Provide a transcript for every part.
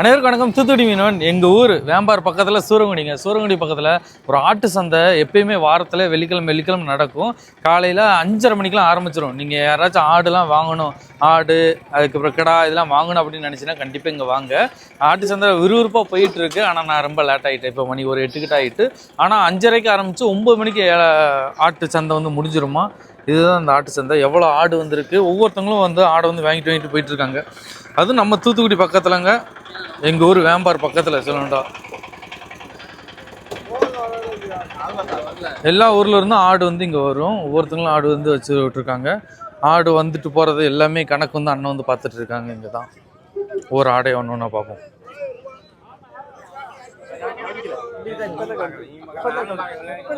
அனைவருக்கும் வணக்கம். தூத்துக்குடி மீனவன் எங்கள் ஊர் வேம்பார் பக்கத்தில் சூரங்குடிங்க. சூரங்குடி பக்கத்தில் ஒரு ஆட்டு சந்தை எப்பயுமே வாரத்தில் வெள்ளிக்கிழமை வெள்ளிக்கிழமை நடக்கும். காலையில் அஞ்சரை மணிக்கெலாம் ஆரம்பிச்சிடும் நீங்கள் யாராச்சும் ஆடுலாம் வாங்கணும் ஆடு அதுக்கப்புறம் கிடா இதெல்லாம் வாங்கணும் அப்படின்னு நினச்சின்னா கண்டிப்பாக இங்கே வாங்க. ஆட்டு சந்தை விறுவிறுப்பாக போயிட்டுருக்கு. ஆனால் நான் ரொம்ப லேட் ஆகிட்டேன் இப்போ மணி ஒரு எட்டுக்கிட்ட ஆகிட்டு ஆனால் அஞ்சரைக்கு ஆரம்பித்து ஒம்பது மணிக்கு ஆட்டு சந்தை வந்து முடிஞ்சிருமா? இதுதான் அந்த ஆட்டு சந்தை. எவ்வளோ ஆடு வந்திருக்கு? ஒவ்வொருத்தவங்களும் வந்து ஆடை வந்து வாங்கிட்டு வாங்கிட்டு போயிட்டுருக்காங்க. அதுவும் நம்ம தூத்துக்குடி பக்கத்துலங்க. எங்கள் ஊர் வேம்பார் பக்கத்தில் சொல்லணும்டா. எல்லா ஊர்லேருந்தும் ஆடு வந்து இங்கே வரும். ஒவ்வொருத்தங்களும் ஆடு வந்து வச்சு விட்டுருக்காங்க. ஆடு வந்துட்டு போகிறது எல்லாமே கணக்கு வந்து அண்ணன் வந்து பார்த்துட்ருக்காங்க இங்கே தான் ஒவ்வொரு ஆடை ஒன்று ஒன்றா பார்ப்போம். சரி கட்டட ஆயிரம் ரூபாய்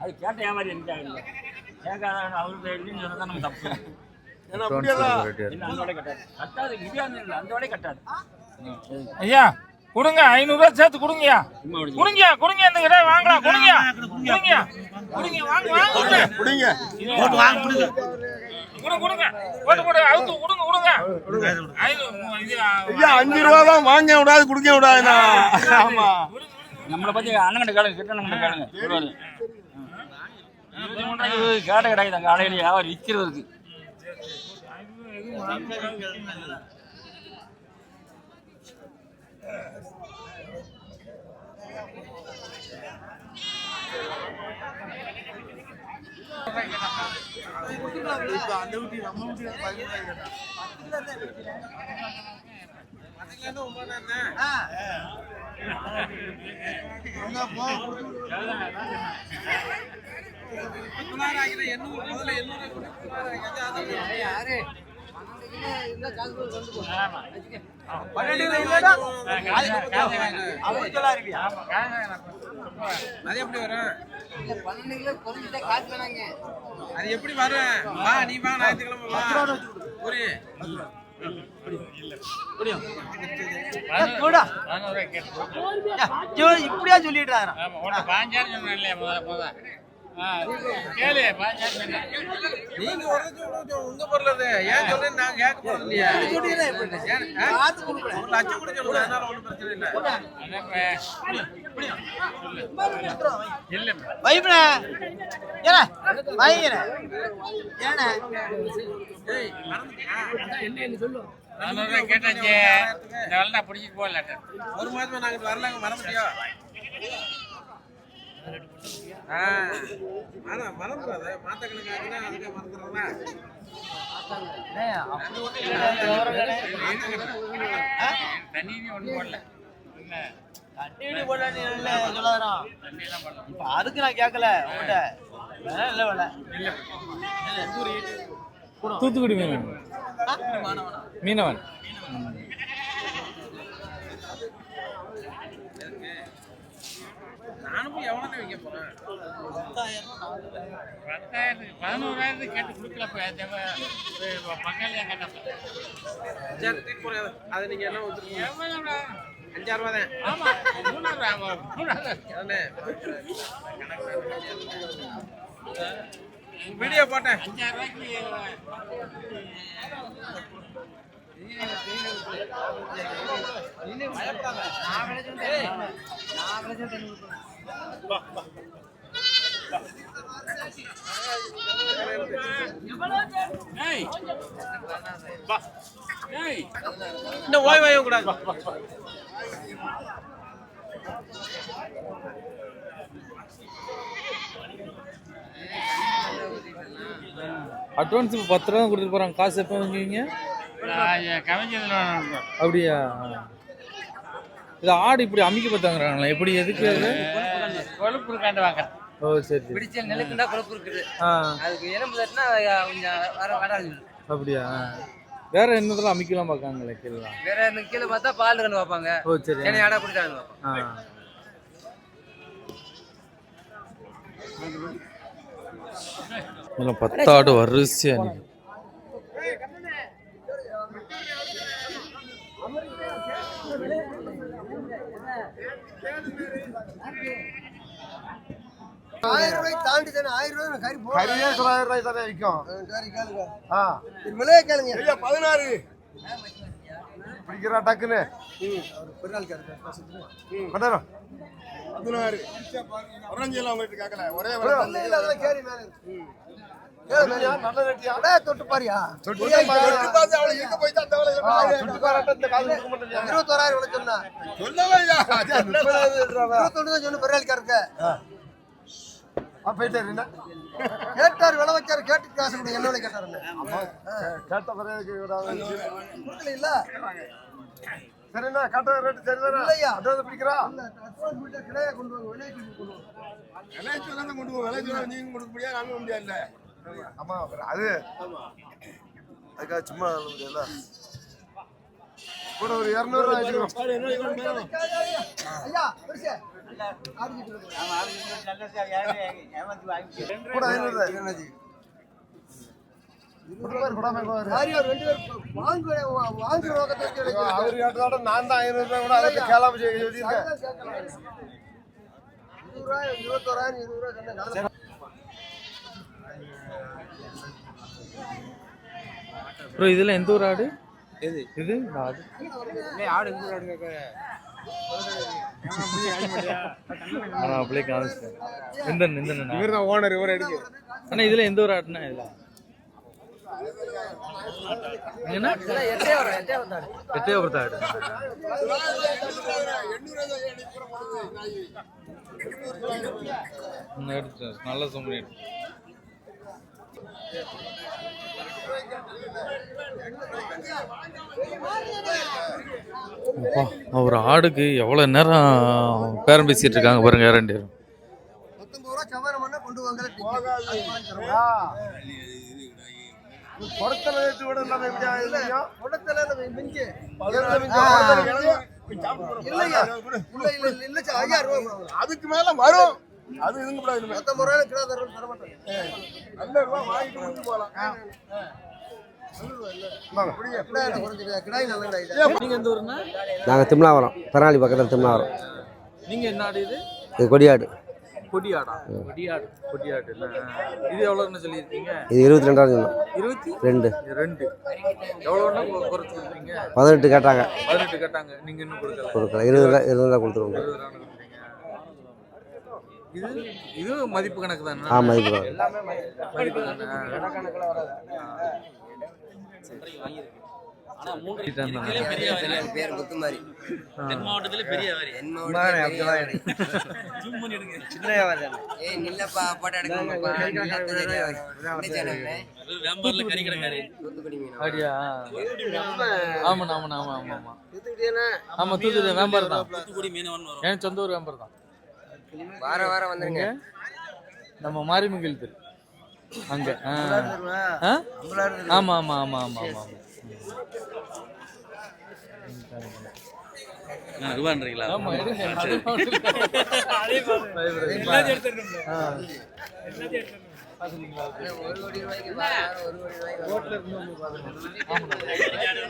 அது கேட்ட வியாபாரி இருக்காருங்க கேட்காத அவருக்கு எப்படின்னு சொன்னா நம்ம தப்பு அந்த வடை கட்டாது. இல்லை அந்த வடை கட்டாது. ஐயா கொடுங்க ஐநூறுரூவா சேர்த்து கொடுங்கய்யா. சும்மா விடுங்க. கொடுங்க கொடுங்க இந்த கடை வாங்கலாம் கொடுங்க கொடுங்க. கொடுங்க வாங்க வாங்க. குடிங்க கொடுங்க. கொடுங்க. போட்டு போட்டு அவுத்து கொடுங்க கொடுங்க. ஐநூறு இது ஐயா அஞ்சு ரூபா தான் வாங்க விடாது குடிக்க விடாதுண்ணா ஆமா. நம்மளை பத்தி அண்ணன் கேளுங்க கிட்ட அண்ணன் கேளுங்க. கேட்ட கிடையாது வியாபாரி விற்கிறது இருக்கு அது எப்படி வரும் பன்னெண்டு கிலோ குறைஞ்சிட்டா காசு வேணாங்க அது எப்படி வரும் வா நீ வா ஞாயிற்றுக்கிழமை வா ஒரு இப்படியா சொல்லிடுறாரு நீங்க உங்க பொருள் அது. ஏன் சொல்றேன் நான் கேட்க போறது இல்லையா? ஒரு லட்சம் கூட சொல்லுங்க அதனால ஒண்ணும் பிரச்சனை இல்ல. வைப்ன ஏன வைங்கன ஏன? ஏய் மறந்துட்டியா? கேட்டாச்சு இந்த பிடிச்சிட்டு போகல ஒரு மாதமா நாங்க வரலாங்க மறந்துட்டியா ஆ மற மறந்துடாத மாத்த கணக்கு ஆகினா அதுக்கு நான் கேட்கல தூத்துக்குடி மீனவன் மீனவன் நானும் வைக்க போறேன் பத்தாயிரத்துக்கு பதினோராயிரத்துக்கு கேட்டு கொடுக்கல பங்காளியாக கேட்டப்ப சரி தூக்கி போறேன் அதை என்ன வந்துருக்கீங்க ரூபா தான் ஆமாம் மூணாயிரம் மூணாயிரம் வீடியோ போட்டேன் அஞ்சாயிரம் ரூபாய்க்கு இன்னும் ஓய்வு வைக்க கூடாது அட்வான்ஸ் இப்போ பத்து ரூபா கொடுத்துட்டு போகிறாங்க காசு எப்போ வாங்குவீங்க? அப்படியா? இது ஆடு இப்படி அமைக்க பார்த்தாங்கிறாங்களா எப்படி எதுக்கு கொழுப்பு இருக்காண்டு வாங்குறேன் ஓ சரி சரி. பிடிச்ச நெல்லுக்குண்டா கொழுப்பு இருக்குது அதுக்கு எலும்பு தட்டினா கொஞ்சம் வர வராது அப்படியா? வேற என்னதெல்லாம் அமைக்கலாம் பார்க்காங்களே கீழே? வேற இந்த கீழே பார்த்தா பால் கண்டு பார்ப்பாங்க. ஓ சரி. சேனை ஆடா குடிச்சாங்க பார்ப்பாங்க. பத்தாடு வரிசையா நிக்கும். ஆயிரம் ரூபாய்க்கு தாண்டி தானே ஆயிரம் ரூபாய் கறி கறியே தொள்ளாயிரம் ரூபாய் தானே விற்கும். கேளுங்க. ஆ. இது விலையே கேளுங்க. ஐயா பதினாறு. பிடிக்கிறா டக்குன்னு. பெருநாள் கேளுங்க கொண்டாரம் பதினாறு. உறஞ்சியெல்லாம் உங்ககிட்ட கேட்கல ஒரே அதெல்லாம் கேரி மேல இருக்கு. தொட்டு பாரியா. தொட்டு பார்த்து அவளை எங்க போயிட்டு அந்த அவளை தொட்டு பாராட்ட இந்த காசு கொடுக்க மாட்டேன் இருபத்தோராயிரம் சொன்னா. சொல்லலையா? இருபத்தொன்னு தான் சொன்ன பெருநாள்காரருக்கு போயிட்டாரு என்ன கேட்டார் விலை வச்சாரு கேட்டு காசு கொடுங்க என்ன விலை கேட்டாருன்னு. கேட்ட பிறகு கொடுக்கல இல்ல சரிண்ணா கேட்ட ரேட்டு சரிதானா? இல்லையா. அட்வான்ஸ் பிடிக்கிறா? கிடையாது கொண்டு வாங்க விலைக்கு கொண்டு வாங்க. விளைச்சல் தான் கொண்டு போவோம் விளைச்சல் நீங்க கொடுக்க முடியாது நாங்க முடியாது ஆமா அது அதுக்காக சும்மா முடியல கூட ஒரு இரநூறுவா ஐயா நான் தான் ஐநூறு ரூபாய் கூட அதுக்கு கேளாம சொல்லியிருக்கேன் இருபத்தோராயிரம், இருபது ரூபாய் ப்ரோ இதுல எந்த ஒரு ஆடு? எது? இது? இந்த ஆடு. ஆனா அப்படியே காமிச்சிட்டேன். இவர் தான் ஓனர் இவர் எடுக்கு ஆனா இதுல எந்த ஒரு ஆடுனா இதுல? என்ன ஆடு ம், எடுத்துட்டேன் நல்ல அப்பா ஒரு ஆடுக்கு எவ்வளோ நேரம் பேரம் பேசிட்டு இருக்காங்க பாருங்க ரெண்டு பேரும். அதுக்கு மேல வரும். அது இதுங்க கூடாது. பத்தொன்பது ரூபாய் கிலோ தர தர மாட்டேன் நல்ல ரூபா வாங்கிட்டு போகலாம் நாங்கள் திருமணாவரம் பெருநாளி பக்கத்தில் திருமணாவரம். நீங்க என்ன ஆடு இது? இது கொடியாடு. கொடியாடா? கொடியாடு கொடியாடு. இது எவ்வளோன்னு சொல்லியிருக்கீங்க? இது இருபத்தி ரெண்டாயிரம் சொன்னோம். இருபத்தி? ரெண்டு. ரெண்டு. எவ்வளோன்னா குறைச்சி கொடுக்குறீங்க? பதினெட்டு கேட்டாங்க. பதினெட்டு கேட்டாங்க. நீங்க இன்னும் கொடுக்கல. கொடுக்கல. இருபது ரூபா இருபது ரூபா கொடுத்துருவோம். இது இது மதிப்பு கணக்கு தானே? ஆ மதிப்பு பேர் முத்துமாரி தென் மாவட்டத்துல பெரிய வாரி. தென் சின்ன வியாபாரி ஏய் நில்லப்பா போட்டோ எடுக்கணும்ப்பா வேம்பார்ல கறி கடைக்காரு தூத்துக்குடி மீன்? அப்படியா? ஆமாண்ணா ஆமாண்ணா ஆமா ஆமா ஆமா ஆமா தூத்துக்குடி வேம்பார் தான். தூத்துக்குடி மீனவன் வரும். என் சொந்த ஊர் வேம்பார் தான்? வார வாரம் வந்துருங்க. நம்ம மாரிமங்கல் தெரு. அங்க? ஆமா ஆமா ஆமா ஆமா ஆமா. ரூபான்றீங்களா.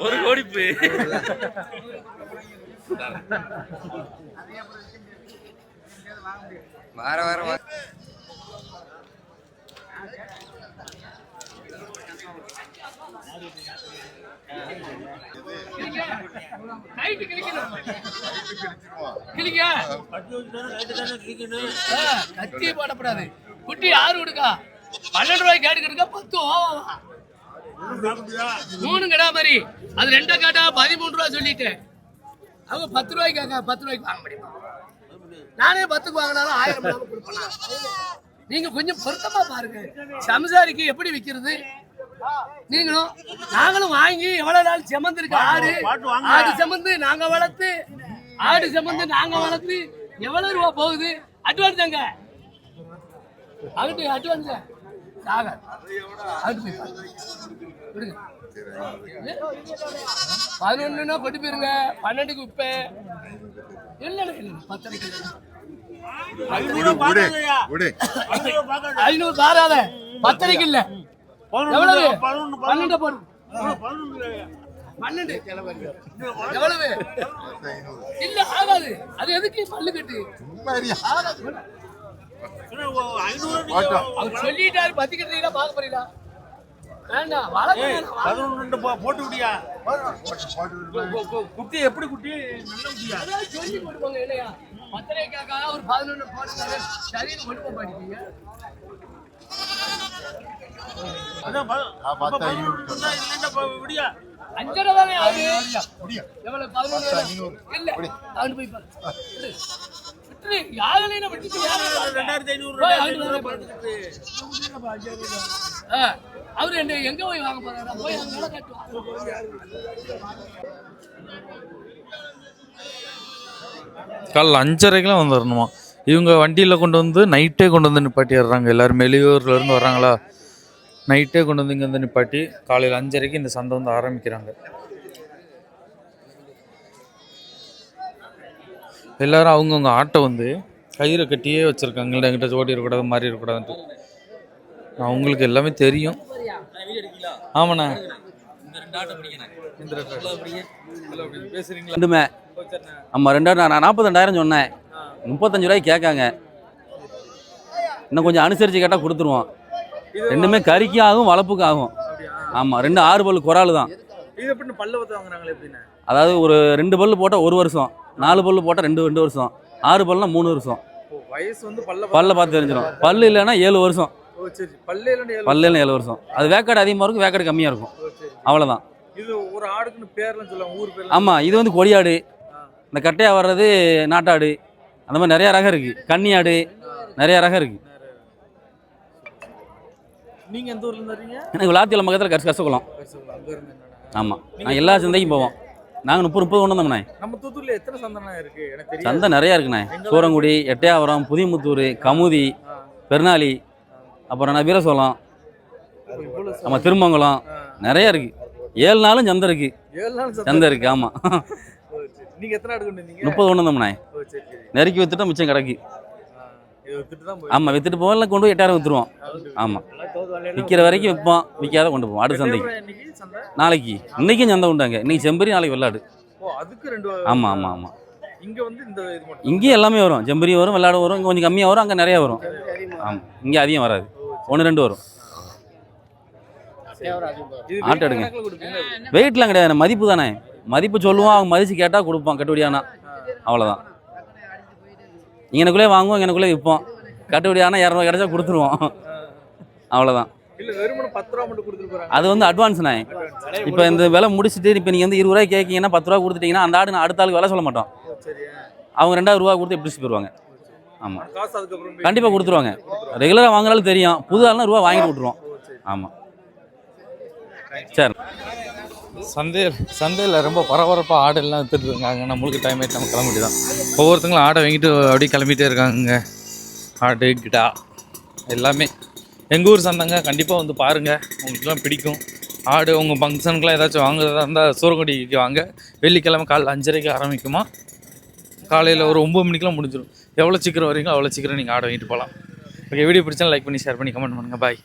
ஒரு கோடி ரூபாய்க்கு வாரம் கோடி கோடி வார வாரம் வா- கத்தி போடக்கூடாது குட்டி ஆறு கொடுக்கா. பன்னெண்டு ரூபாய்க்கு கேட்டுக்கிட்டு பத்து. ஓவா மூணு கடா மாதிரி அது ரெண்டை கேட்டா பதிமூணு ரூபா சொல்லிட்டேன். அவங்க பத்து ரூபாய்க்கு கேட்க பத்து ரூபாய்க்கு வாங்க முடியுமா? நானே பத்துக்கு வாங்கினாலும் ஆயிரம் ரூபாய் கொடுப்பேனா? நீங்க கொஞ்சம் பொருத்தமா பாருங்க. சம்சாரிக்கு எப்படி விக்கிறது? நீங்களும் நாங்களும் வாங்கி எவ்வளவு நாள் செமந்திருக்கு? ஆடு ஆடு செமந்து நாங்க வளர்த்து ஆடு செமந்து நாங்க வளர்த்து எவ்வளவு ரூபா போகுது? அட்வான்ஸ். தாங்க அங்கிட்டு அட்வான்ஸ் ஆக பதினொன்றுனா கொண்டு போயிருங்க. பன்னெண்டுக்கு விற்பேன் இல்லை இல்லை பத்தரைக்கு. ஐநூறு தாராத பத்தரைக்கு இல்ல. எவ்வளவு? பன்னெண்டு போடு. பன்னெண்டு. எவ்வளவு? இல்ல ஆகாது. அது எதுக்கு? பல்லு கட்டு. ஆகாது. அவர் சொல்லிட்டாரு பத்தி கட்டுறீங்களா பார்க்க போறீங்களா? போட்டு குட்டி எப்படி குட்டி? நல்ல சொல்லி கொண்டு போங்க இல்லையா? பத்திரிக்காக்கா ஒரு பதினொன்று போடுங்க. சரின்னு கொண்டு போக மாட்டீங்க விடியா? அஞ்சரை தானே ஆகுது? எவ்வளவு? பதினொன்று போய். விட்டுரு. யாருலையும் ரெண்டாயிரத்தி ஐநூறு அவரு என்ன எங்க போய் வாங்க போறாரா? போய் அங்க வேலை கட்டுவாங்க காலைல அஞ்சரைக்கெலாம் வந்துடணுமா இவங்க வண்டியில் கொண்டு வந்து நைட்டே கொண்டு வந்து நிப்பாட்டிடுறாங்க. எல்லாரும் வெளியூர்ல இருந்து வர்றாங்களா? நைட்டே கொண்டு வந்து இங்கே வந்து நிப்பாட்டி காலையில் அஞ்சரைக்கு இந்த சந்தை வந்து ஆரம்பிக்கிறாங்க. எல்லாரும் அவங்கவுங்க ஆட்டை வந்து கயிறை கட்டியே வச்சுருக்காங்க. இல்லை எங்கிட்ட ஓடி இருக்கக்கூடாது மாறி இருக்கக்கூடாதுன்ட்டு. அவங்களுக்கு எல்லாமே தெரியும். ஆமாண்ணா. ரெண்டுமே. ஆமாம் ரெண்டாயிரம் நான் நாற்பத்தெண்டாயிரம் சொன்னேன். முப்பத்தஞ்சு ரூபாய்க்கு கேட்காங்க. இன்னும் கொஞ்சம் அனுசரித்து கேட்டால் கொடுத்துருவோம். ரெண்டுமே வளர்ப்புக்கும் ஆகும் ஆமாம் ரெண்டு ஆறு பல்லு குறால் தான். இது எப்படி பல்ல பத்து வாங்குறாங்களே எப்படின்னு? அதாவது ஒரு ரெண்டு பல்லு போட்டால் ஒரு வருஷம் நாலு பல்லு போட்டால் ரெண்டு ரெண்டு வருஷம் ஆறு பல்லுனா மூணு வருஷம். வயசு வந்து பல்ல பல்ல பார்த்து தெரிஞ்சிடும். பல்லு இல்லைன்னா ஏழு வருஷம். பல்லு இல்லைன்னா ஏழு வருஷம். அது வேக்காடு அதிகமாக இருக்கும் வேக்காடு கம்மியாக இருக்கும். அவ்வளோதான் இது ஒரு ஆடுக்குன்னு பேர்லாம் சொல்லுவாங்க ஊர் பேர்ல ஆமாம் இது வந்து கொடியாடு. இந்த கட்டையாக வர்றது நாட்டாடு. அந்த மாதிரி நிறைய ரகம் இருக்குது கன்னி ஆடு நிறைய ரகம் இருக்குது நீங்க எந்த ஊர்ல இருந்து வரீங்க? எனக்கு விளாத்தியல் பக்கத்தில் கச கசகுளம்? ஆமாம் நான் எல்லா சந்தைக்கும் போவோம். நாங்கள் முப்பது முப்பது கொண்டு வந்தோம்ண்ணே நம்ம தூத்துக்குடியில எத்தனை சந்தனம் இருக்கு? எனக்கு சந்தை நிறையா இருக்குண்ணே. சூரங்குடி எட்டையாவரம் புதியமுத்தூர் கமுதி பெருநாளி அப்புறம் நான் வீரசோளம். நம்ம திருமங்கலம். நிறைய இருக்குது ஏழு நாளும் சந்தை இருக்குது சந்தை சந்தை இருக்குது ஆமாம் ஓ, சரி. நீங்க எத்தனை முப்பது கொண்டு வந்தோம்ண்ணே நெருக்கி வித்துட்டா மிச்சம் கிடக்கு ஆ, இது வித்துட்டு தான் போய் ஆமாம் வித்துட்டு போகல கொண்டு போய் எட்டாயிரம் வித்துருவோம். ஆமாம் விற்கிற வரைக்கும் விற்போம். விற்காத கொண்டு போவோம். ஆடு சந்தைக்கு. நாளைக்கு. இன்னைக்கும் சந்தை உண்டாங்க. இன்னைக்கு செம்பரி நாளைக்கு வெள்ளாடு. ஆமாம் ஆமாம் ஆமாம் இங்க வந்து இந்த இது மட்டும். இங்கேயும் எல்லாமே வரும். செம்பரி வரும் வெள்ளாடு வரும் இங்கே கொஞ்சம் கம்மியாக வரும் அங்கே நிறையா வரும். ஆமாம் இங்கே அதிகம் வராது. ஒன்று ரெண்டு வரும். ஆட்டு எடுங்க. வெயிட்லாம் கிடையாது. மதிப்பு தானே. மதிப்பு சொல்லுவோம் அவங்க மதிச்சு கேட்டால் கொடுப்போம் கட்டுப்படியானா. அவ்வளோதான் இங்கனக்குள்ளே வாங்குவோம் இங்கனக்குள்ளே விற்போம். கட்டுப்படியானா இரநூறு கிடைச்சா கொடுத்துருவோம். அவ்வளோதான் அது வந்து அட்வான்ஸ்ண்ணே இப்போ இந்த விலை முடிச்சுட்டு இப்போ நீங்கள் வந்து இருபது ரூபாய் கேட்கீங்கன்னா பத்து ரூபா கொடுத்துட்டீங்கன்னா அந்த ஆடு நான் அடுத்த ஆளுக்கு விலை சொல்ல மாட்டோம். அவங்க ரெண்டாயிரம் ரூபா கொடுத்து எப்படி போயிடுவாங்க? ஆமாம் கண்டிப்பாக கொடுத்துருவாங்க. ரெகுலராக வாங்கினாலும் தெரியும். புது ஆள்னா ரூபா வாங்கிட்டு விட்ருவோம் ஆமாம் சரி. சந்தையில் சந்தையில் ரொம்ப பரபரப்பாக ஆடெல்லாம் வித்துட்டு இருக்காங்க. நம்மளுக்கு டைம் ஆகிட்டு நம்ம கிளம்ப தான் ஒவ்வொருத்தங்களும் ஆடை வாங்கிட்டு அப்படியே கிளம்பிட்டே இருக்காங்க ஆடு கிடா எல்லாமே. எங்கள் ஊர் சந்தைங்க கண்டிப்பாக வந்து பாருங்கள் உங்களுக்குலாம் பிடிக்கும். ஆடு உங்கள் ஃபங்க்ஷனுக்குலாம் ஏதாச்சும் வாங்குறதா இருந்தால் சூரக்குடிக்கு வாங்க. வெள்ளிக்கிழமை காலைல அஞ்சரைக்கு ஆரம்பிக்குமா? காலையில் ஒரு ஒம்பது மணிக்கெலாம் முடிஞ்சிடும் எவ்வளோ சீக்கிரம் வரீங்களோ அவ்வளோ சீக்கிரம் நீங்கள் ஆடை வாங்கிட்டு போகலாம். ஓகே வீடியோ பிடிச்சா லைக் பண்ணி ஷேர் பண்ணி கமெண்ட் பண்ணுங்கள் பாய்